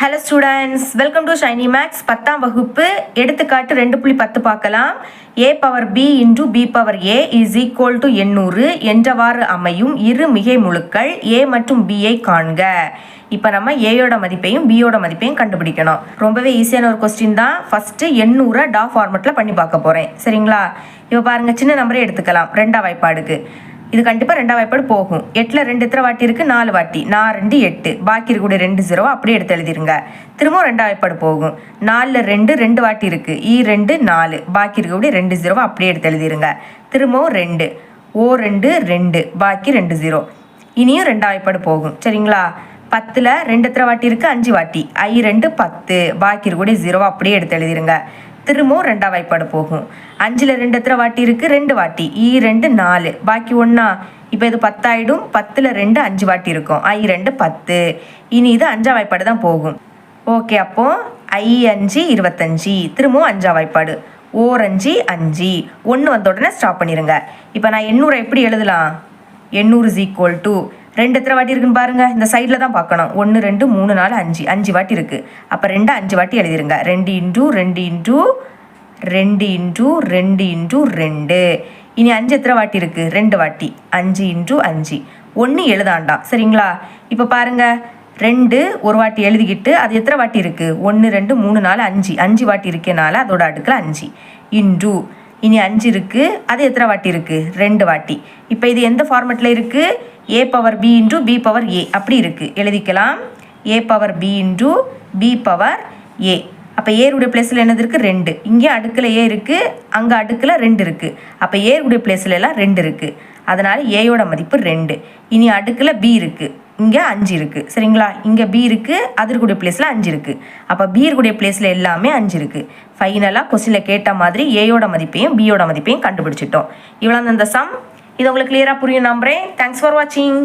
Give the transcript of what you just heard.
Hello students welcome to Shiny Maths பத்தாம் வகுப்பு. எடுத்துக்காட்டு ரெண்டு புள்ளி பத்து பார்க்கலாம். A power B into B power A is equal to எண்ணூறு என்றவாறு அமையும் இரு மிகை முழுக்கள் ஏ மற்றும் பியை காண்க. இப்போ நம்ம ஏயோட மதிப்பையும் பியோட மதிப்பையும் கண்டுபிடிக்கணும். ரொம்பவே ஈஸியான ஒரு கொஸ்டின் தான். ஃபஸ்ட்டு எண்ணூறை டா ஃபார்மெட்டில் பண்ணி பார்க்க போகிறேன் சரிங்களா? இப்போ பாருங்கள் சின்ன நம்பரே எடுத்துக்கலாம். ரெண்டாம் வாய்ப்பாடுக்கு. இது கண்டிப்பாக ரெண்டாம் வாய்ப்பாடு போகும். எட்டில் ரெண்டு எத்தனை வாட்டி இருக்குது நாலு வாட்டி. நான் ரெண்டு எட்டு. பாக்கி இருக்கக்கூடிய ரெண்டு ஜீரோ அப்படியே எடுத்து எழுதிருங்க. திரும்பவும் ரெண்டாம் வாய்ப்பாடு போகும். நாலில் ரெண்டு ரெண்டு வாட்டி இருக்குது ஈ ரெண்டு நாலு. பாக்கி இருக்கக்கூடிய ரெண்டு ஜீரோவை அப்படியே எடுத்து எழுதிருங்க. திரும்பவும் ரெண்டு. ஓ ரெண்டு ரெண்டு. பாக்கி ரெண்டு ஜீரோ இனியும் ரெண்டாம் வாய்ப்பாடு போகும். சரிங்களா? பத்தில் ரெண்டு எத்தனை வாட்டி இருக்குது அஞ்சு வாட்டி. ஐ ரெண்டு பத்து. பாக்கி இருக்கக்கூடிய ஜீரோவை அப்படியே எடுத்து எழுதிருங்க. திரும்பவும் ரெண்டாம் வாய்ப்பாடு போகும். அஞ்சில் ரெண்டு எத்தனை வாட்டி இருக்குது ரெண்டு வாட்டி. ஈ ரெண்டு நாலு. பாக்கி ஒன்றா இப்போ இது பத்தாயிடும். பத்தில் ரெண்டு அஞ்சு வாட்டி இருக்கும். ஐ ரெண்டு பத்து. இனி இது அஞ்சாம் வாய்ப்பாடு தான் போகும். ஓகே அப்போது ஐ அஞ்சு இருபத்தஞ்சி. திரும்பவும் அஞ்சாம் வாய்ப்பாடு. ஓர் அஞ்சு அஞ்சு. ஒன்று வந்த உடனே ஸ்டாப் பண்ணிடுங்க இப்போ நான் எண்ணூரை எப்படி எழுதலாம்? எண்ணூறு இஸ் ஈக்குவல் டு ரெண்டு எத்தனை வாட்டி இருக்குன்னு பாருங்க. இந்த சைடில் தான் பார்க்கணும். ஒன்று ரெண்டு மூணு நாலு அஞ்சு. அஞ்சு வாட்டி இருக்குது அப்போ ரெண்டு அஞ்சு வாட்டி எழுதிருங்க. ரெண்டு இன்டூ ரெண்டு இன்டூ ரெண்டு இன்டூ ரெண்டு இன்டூ ரெண்டு. இனி அஞ்சு எத்தனை வாட்டி இருக்குது ரெண்டு வாட்டி. அஞ்சு இன்டூ அஞ்சு. ஒன்று எழுதாண்டாம் சரிங்களா? இப்போ பாருங்க. ரெண்டு ஒரு வாட்டி எழுதிக்கிட்டு அது எத்தனை வாட்டி இருக்குது ஒன்று ரெண்டு மூணு நாலு அஞ்சு. அஞ்சு வாட்டி இருக்கனால அதோட அடுக்கில் அஞ்சு. இன்டூ. இனி அஞ்சு இருக்குது அது எத்தனை வாட்டி இருக்குது ரெண்டு வாட்டி. இப்போ இது எந்த ஃபார்மெட்டில் இருக்குது A power B into B power A அப்படி இருக்குது எழுதிக்கலாம். A power B into B power A அப்போ ஏருடைய பிளேஸில் என்னது இருக்குது ரெண்டு. இங்கே அடுக்கில் ஏ இருக்குது அங்கே அடுக்கில் ரெண்டு இருக்குது அப்போ ஏருடைய பிளேஸில் எல்லாம் ரெண்டு இருக்குது அதனால் ஏயோட மதிப்பு ரெண்டு. இனி அடுக்கில் பி இருக்குது இங்கே அஞ்சு இருக்குது சரிங்களா? இங்கே பி இருக்குது அது இருக்கக்கூடிய பிளேஸில் அஞ்சு இருக்குது அப்போ பி இருக்கக்கூடிய பிளேஸில் எல்லாமே அஞ்சு இருக்குது ஃபைனலாக கொஸ்டினில் கேட்ட மாதிரி ஏயோட மதிப்பையும் பியோட மதிப்பையும் கண்டுபிடிச்சிட்டோம். இவ்வளோ அந்த சம் இது உங்களுக்கு கிளியராக புரியும் நம்புறேன். தேங்க்ஸ் ஃபார் வாட்சிங்